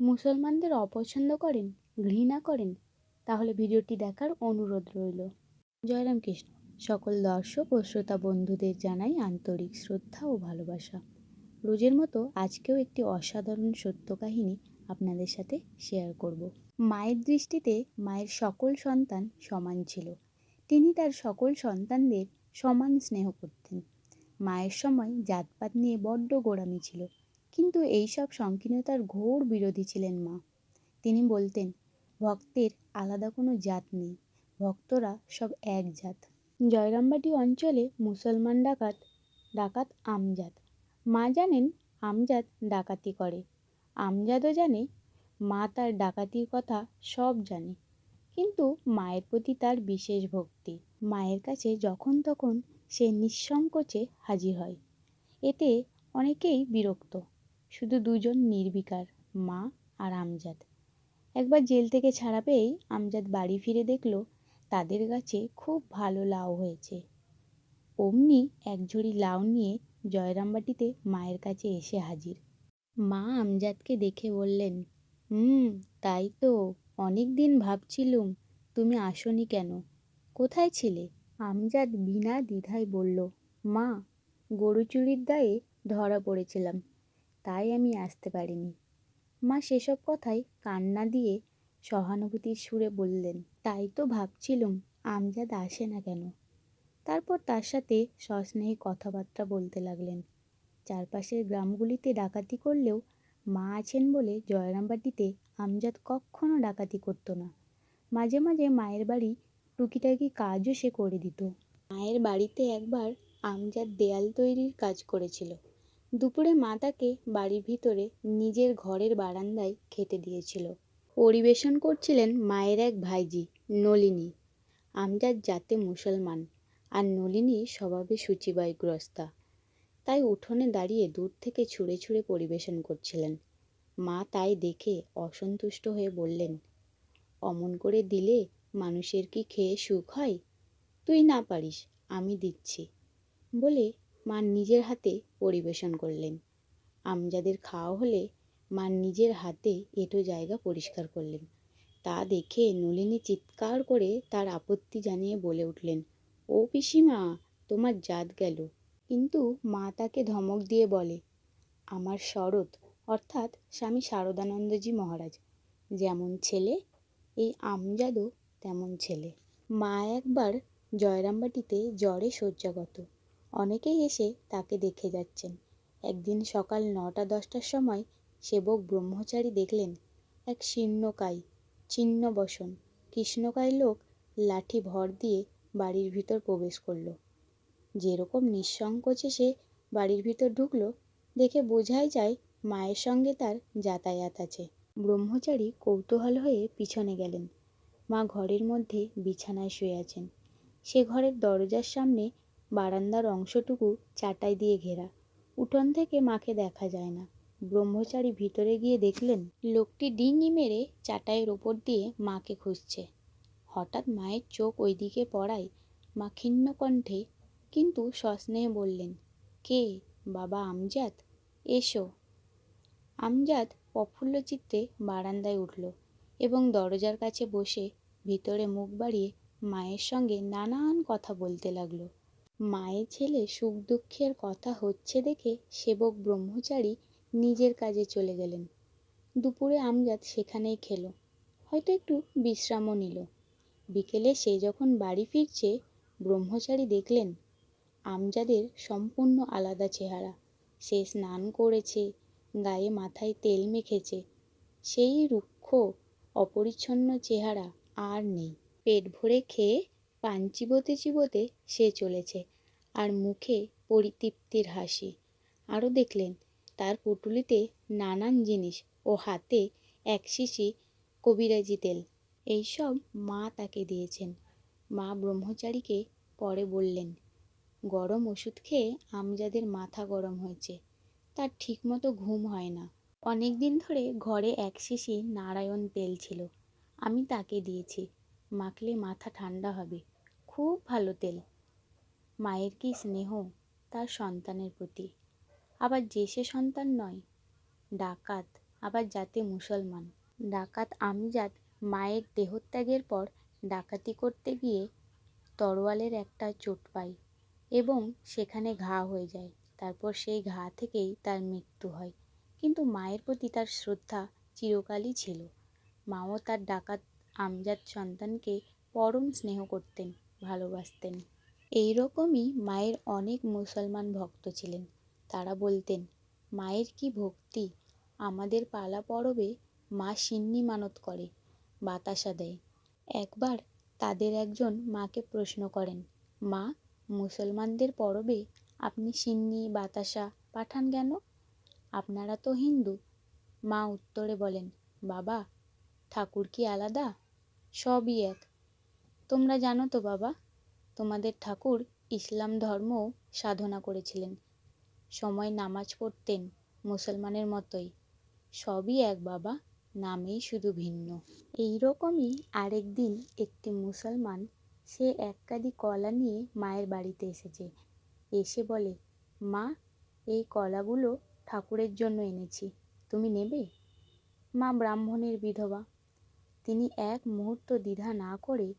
মুসলমানদের অপছন্দ করেন, ঘৃণা করেন, তাহলে ভিডিওটি দেখার অনুরোধ রইল। জয়রাম কৃষ্ণ সকল দর্শক ও শ্রোতা বন্ধুদের জানাই আন্তরিক শ্রদ্ধা ও ভালোবাসা। রোজের মতো আজকেও একটি অসাধারণ সত্য কাহিনী আপনাদের সাথে শেয়ার করব। মায়ের দৃষ্টিতে মায়ের সকল সন্তান সমান ছিল। তিনি তার সকল সন্তানদের সমান স্নেহ করতেন। মায়ের সময় জাতপাত নিয়ে বড্ড গোড়ামি ছিল। কিন্তু এইসব সংকীর্ণতার ঘোর বিরোধী ছিলেন মা। তিনি বলতেন, ভক্তের আলাদা কোনো জাত নেই, ভক্তরা সব এক জাত। জয়রামবাটি অঞ্চলে মুসলমান ডাকাত ডাকাত আমজাদ। মা জানেন আমজাদ ডাকাতি করে। আমজাদও জানে, মা তার ডাকাতির কথা সব জানে। কিন্তু মায়ের প্রতি তার বিশেষ ভক্তি। মায়ের কাছে যখন তখন সে নিঃসংকোচে হাজির হয়। এতে অনেকেই বিরক্ত। শুধু দুজন নির্বিকার, মা আর আমজাদ। একবার জেল থেকে ছাড়া পেয়েই আমজাদ বাড়ি ফিরে দেখল, তাদের গাছে খুব ভালো লাউ হয়েছে। অমনি এক ঝুড়ি লাউ নিয়ে জয়রামবাটিতে মায়ের কাছে এসে হাজির। মা আমজাদকে দেখে বললেন, হুম, তাই তো অনেক দিন ভাবছিলুম, তুমি আসনি কেন? কোথায় ছিলে? আমজাদ বিনা দ্বিধায় বলল, মা, গরু চুরির দায়ে ধরা পড়েছিলাম। তাই আমি আসতে পারিনি। মা সেসব কথায় কান্না দিয়ে সহানুভূতির সুরে বললেন, তাই তো ভাবছিলুম, আমজাদ আসে না কেন? তারপর তার সাথে সস্নেহে কথাবার্তা বলতে লাগলেন, চারপাশের গ্রামগুলিতে ডাকাতি করলেও মা আছেন বলে জয়রামবাটিতে আমজাদ কখনো ডাকাতি করতো না। মাঝে মাঝে মায়ের বাড়ি টুকিটাকি কাজও সে করে দিত। মায়ের বাড়িতে একবার আমজাদ দেয়াল তৈরির কাজ করেছিল। দুপুরে মা তাকে বাড়ির ভিতরে নিজের ঘরের বারান্দায় খেতে দিয়েছিল। পরিবেশন করছিলেন মায়ের এক ভাইজি, নলিনী। আমজাদ জাতে মুসলমান আর নলিনী স্বভাবে শুচিবায়গ্রস্তা তাই উঠোনে দাঁড়িয়ে দূর থেকে ছুঁড়ে ছুঁড়ে পরিবেশন করছিলেন। মা তাই দেখে অসন্তুষ্ট হয়ে বললেন, অমন করে দিলে মানুষের কি খেয়ে সুখ হয়? তুই না পারিস, আমি দিচ্ছি। বলে মা নিজের হাতে পরিবেশন করলেন। আমজাদের খাওয়া হলে মা নিজের হাতে এঁটো জায়গা পরিষ্কার করলেন। তা দেখে নলিনী চিৎকার করে তার আপত্তি জানিয়ে বলে উঠলেন, ও পিসিমা, তোমার জাত গেল। কিন্তু মা তাকে ধমক দিয়ে বলে, আমার শরৎ, অর্থাৎ স্বামী শারদানন্দজি মহারাজ। যেমন ছেলে, এই আমজাদও তেমন ছেলে। মা একবার জয়রামবাটিতে জ্বরে শয্যাগত। অনেকেই এসে তাকে দেখে যাচ্ছেন। একদিন সকাল নটা দশটার সময় সেবক ব্রহ্মচারী দেখলেন এক শীর্ণকায় ছিন্ন বসন কৃষ্ণকায় লোক লাঠি ভর দিয়ে বাড়ির ভিতর প্রবেশ করল। যেরকম নিঃসংকোচে সে বাড়ির ভিতর ঢুকলো, দেখে বোঝাই যায় মায়ের সঙ্গে তার যাতায়াত আছে। ব্রহ্মচারী কৌতূহল হয়ে পিছনে গেলেন। মা ঘরের মধ্যে বিছানায় শুয়ে আছেন। সে ঘরের দরজার সামনে বারান্দার অংশটুকু চাটাই দিয়ে ঘেরা। উঠোন থেকে মাকে দেখা যায় না। ব্রহ্মচারী ভিতরে গিয়ে দেখলেন, লোকটি ডিঙি মেরে চাটাইয়ের ওপর দিয়ে মাকে খুঁজছে। হঠাৎ মায়ের চোখ ওইদিকে পড়ায় মা ক্ষীণ কণ্ঠে, কিন্তু সস্নেহে বললেন, কে বাবা আমজাদ? এসো। আমজাদ প্রফুল্ল চিত্তে বারান্দায় উঠল এবং দরজার কাছে বসে ভিতরে মুখ বাড়িয়ে মায়ের সঙ্গে নানান কথা বলতে লাগল। মায়ের ছেলে সুখ দুঃখের কথা হচ্ছে দেখে সেবক ব্রহ্মচারী নিজের কাজে চলে গেলেন। দুপুরে আমজাদ সেখানেই খেলো। হয়তো একটু বিশ্রামও নিল। বিকেলে সে যখন বাড়ি ফিরছে, ব্রহ্মচারী দেখলেন, আমজাদের সম্পূর্ণ আলাদা চেহারা। সে স্নান করেছে, গায়ে মাথায় তেল মেখেছে। সেই রুক্ষ, অপরিচ্ছন্ন চেহারা আর নেই। পেট ভরে খেয়ে পান চিবোতে চিবোতে সে চলেছে। আর মুখে পরিতৃপ্তির হাসি। আরও দেখলেন, তার পুটুলিতে নানান জিনিস ও হাতে এক শিশি কবিরাজি তেল। এইসব মা তাকে দিয়েছেন। মা ব্রহ্মচারীকে পরে বললেন, গরম ওষুধ খেয়ে আমজাদের মাথা গরম হয়েছে। তার ঠিকমতো ঘুম হয় না। অনেক দিন ধরে ঘরে এক শিশি নারায়ণ তেল ছিল। আমি তাকে দিয়েছি। মাখলে মাথা ঠান্ডা হবে। খুব ভালো তেল। মায়ের কি স্নেহ তার সন্তানের প্রতি? আবার যে সে সন্তান নয়, ডাকাত, আবার জাতে মুসলমান। ডাকাত আমজাদ মায়ের দেহত্যাগের পর ডাকাতি করতে গিয়ে তরোয়ালের একটা চোট পায় এবং সেখানে ঘা হয়ে যায়। তারপর সেই ঘা থেকেই তার মৃত্যু হয়। কিন্তু মায়ের প্রতি তার শ্রদ্ধা চিরকালই ছিল। মাও তার ডাকাত আমজাদ সন্তানকে পরম স্নেহ করতেন, ভালোবাসতেন। এই রকমই মায়ের অনেক মুসলমান ভক্ত ছিলেন। তারা বলতেন, মায়ের কি ভক্তি? আমাদের পালা পরবে, মা সিন্নি মানত করে, বাতাসা দেয়। একবার তাদের একজন মাকে প্রশ্ন করেন, মা, মুসলমানদের পরবে, আপনি সিন্নি, বাতাসা পাঠান কেন? আপনারা তো হিন্দু। মা উত্তরে বলেন, বাবা, ঠাকুর কি আলাদা? সবই এক। তোমরা জানো তো বাবা তোমাদের ঠাকুর ইসলাম ধর্ম সাধনা করেছিলেন। সময় নামাজ পড়তেন মুসলমানের মতোই। সবই এক বাবা, নামেই শুধু ভিন্ন। এই রকমই আরেক দিন একটি মুসলমান সে এক কাঁদি কলা নিয়ে মায়ের বাড়িতে এসেছে। এসে বলে, মা, এই কলাগুলো ঠাকুরের জন্য এনেছি। তুমি নেবে? মা ব্রাহ্মণের বিধবা। তিনি এক মুহূর্ত দ্বিধা না করে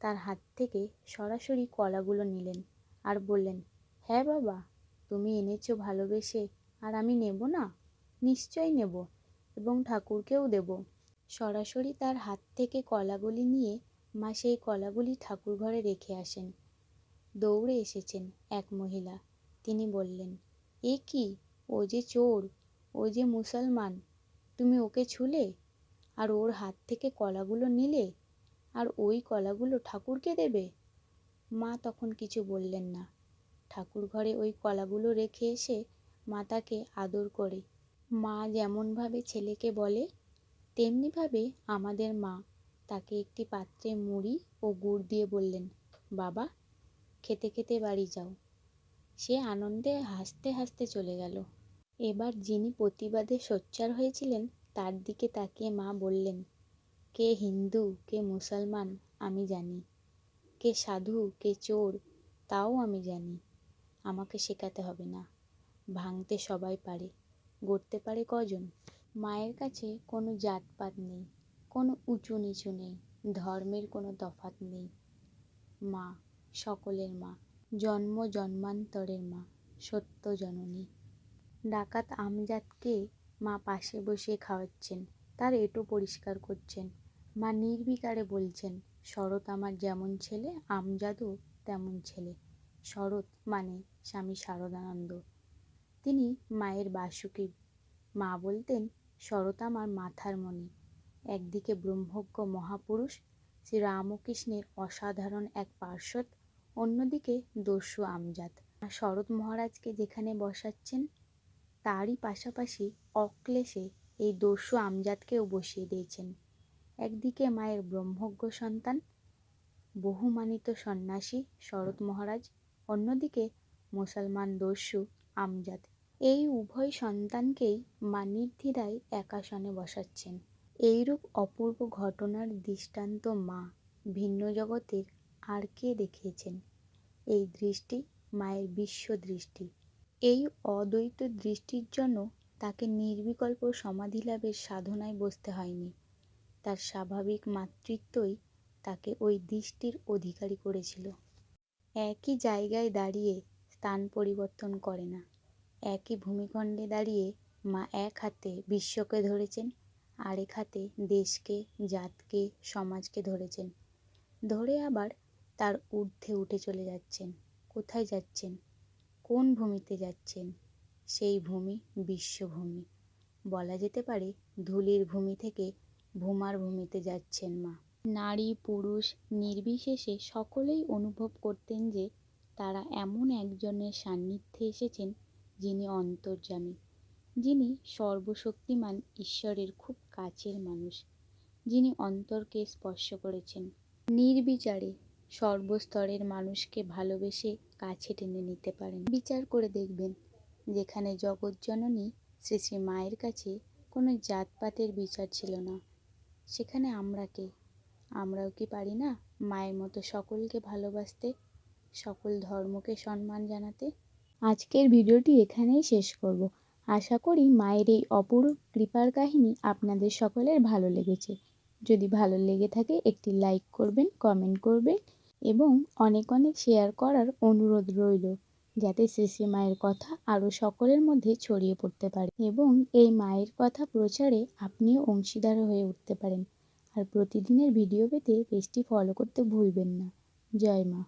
তার হাত থেকে সরাসরি কলাগুলো নিলেন আর বললেন হ্যাঁ বাবা, তুমি এনেছো ভালোবেসে, আর আমি নেব না? নিশ্চয়ই নেব এবং ঠাকুরকেও দেব। সরাসরি তার হাত থেকে কলাগুলি নিয়ে মা সেই কলাগুলি ঠাকুর ঘরে রেখে আসেন। দৌড়ে এসেছেন এক মহিলা। তিনি বললেন, এ কি? ও যে চোর, ও যে মুসলমান, তুমি ওকে ছুলে? আর ওর হাত থেকে কলাগুলো নিলে? আর ওই কলাগুলো ঠাকুরকে দেবে? মা তখন কিছু বললেন না। ঠাকুর ঘরে ওই কলাগুলো রেখে এসে মা তাকে আদর করে। মা যেমনভাবে ছেলেকে বলে, তেমনিভাবে আমাদের মা তাকে একটি পাত্রে মুড়ি ও গুড় দিয়ে বললেন, বাবা, খেতে খেতে বাড়ি যাও। সে আনন্দে হাসতে হাসতে চলে গেল। এবার যিনি প্রতিবাদে সোচ্চার হয়েছিলেন, তার দিকে তাকিয়ে মা বললেন কে হিন্দু, কে মুসলমান আমি জানি। কে সাধু, কে চোর তাও আমি জানি। আমাকে শেখাতে হবে না। ভাঙতে সবাই পারে। গড়তে পারে কজন? মায়ের কাছে কোনো জাতপাত নেই, কোনো উঁচু নিচু নেই, ধর্মের কোনো তফাত নেই। মা, সকলের মা, জন্ম জন্মান্তরের মা, সত্য জননী। ডাকাত আমজাদকে মা পাশে বসিয়ে খাওয়াচ্ছেন। তার এঁটো পরিষ্কার করছেন। মা নির্বিকারে বলছেন, শরৎ আমার যেমন ছেলে আমজাদও তেমন ছেলে। শরৎ মানে স্বামী শারদানন্দ। তিনি মায়ের বাসুকি। মা বলতেন, শরৎ আমার মাথার মণি। একদিকে ব্রহ্মজ্ঞ মহাপুরুষ শ্রী রামকৃষ্ণের অসাধারণ এক পার্শ্বদ, অন্যদিকে দস্যু আমজাদ। শরৎ মহারাজকে যেখানে বসাচ্ছেন, তারই পাশাপাশি অক্লেশে এই দস্যু আমজাদকেও বসিয়ে দিয়েছেন। একদিকে মায়ের ব্রহ্মজ্ঞ সন্তান, বহুমানিত সন্ন্যাসী শরৎ মহারাজ, অন্যদিকে মুসলমান দস্যু আমজাদ। এই উভয় সন্তানকেই মা নির্দ্বিধায় একাসনে বসাচ্ছেন। এইরূপ অপূর্ব ঘটনার দৃষ্টান্ত মা ভিন্ন জগতের আর কে দেখিয়েছেন? এই দৃষ্টি মায়ের বিশ্ব দৃষ্টি এই অদ্বৈত দৃষ্টির জন্য তাকে নির্বিকল্প সমাধিলাভের সাধনায় বসতে হয়নি। তার স্বাভাবিক মাতৃত্বই তাকে ওই দৃষ্টির অধিকারী করেছিল। একই জায়গায় দাঁড়িয়ে স্থান পরিবর্তন করে না। একই ভূমিখণ্ডে দাঁড়িয়ে মা এক হাতে বিশ্বকে ধরেছেন, আরেক হাতে দেশকে, জাতকে, সমাজকে ধরেছেন। ধরে আবার তার ঊর্ধ্বে উঠে চলে যাচ্ছেন। কোথায় যাচ্ছেন? কোন ভূমিতে যাচ্ছেন? সেই ভূমি বিশ্বভূমি। বলা যেতে পারে ধুলির ভূমি থেকে ভূমার ভূমিতে যাচ্ছেন মা। নারী, পুরুষ নির্বিশেষে সকলেই অনুভব করতেন যে তারা এমন একজনের সান্নিধ্যে এসেছেন যিনি অন্তর্যামী, যিনি সর্বশক্তিমান ঈশ্বরের খুব কাছের মানুষ, যিনি অন্তরকে স্পর্শ করেছেন। নির্বিচারে সর্বস্তরের মানুষকে ভালোবেসে কাছে টেনে নিতে পারেন। বিচার করে দেখবেন যেখানে জগৎজননী শ্রী শ্রী মায়ের কাছে কোনো জাতপাতের বিচার ছিল না। সেখানে আমরা কে? আমরাও কি পারি না মায়ের মতো সকলকে ভালোবাসতে, সকল ধর্মকে সম্মান জানাতে? আজকের ভিডিওটি এখানেই শেষ করব। আশা করি মায়ের এই অপরূপ কৃপার কাহিনী আপনাদের সকলের ভালো লেগেছে। যদি ভালো লেগে থাকে একটি লাইক করবেন, কমেন্ট করবেন এবং অনেক অনেক শেয়ার করার অনুরোধ রইল। যাতে শ্রী মায়ের কথা আরও সকলের মধ্যে ছড়িয়ে পড়তে পারে এবং এই মায়ের কথা প্রচারে আপনিও অংশীদার হয়ে উঠতে পারেন। আর প্রতিদিনের ভিডিও পেতে পেজটি ফলো করতে ভুলবেন না। জয় মা।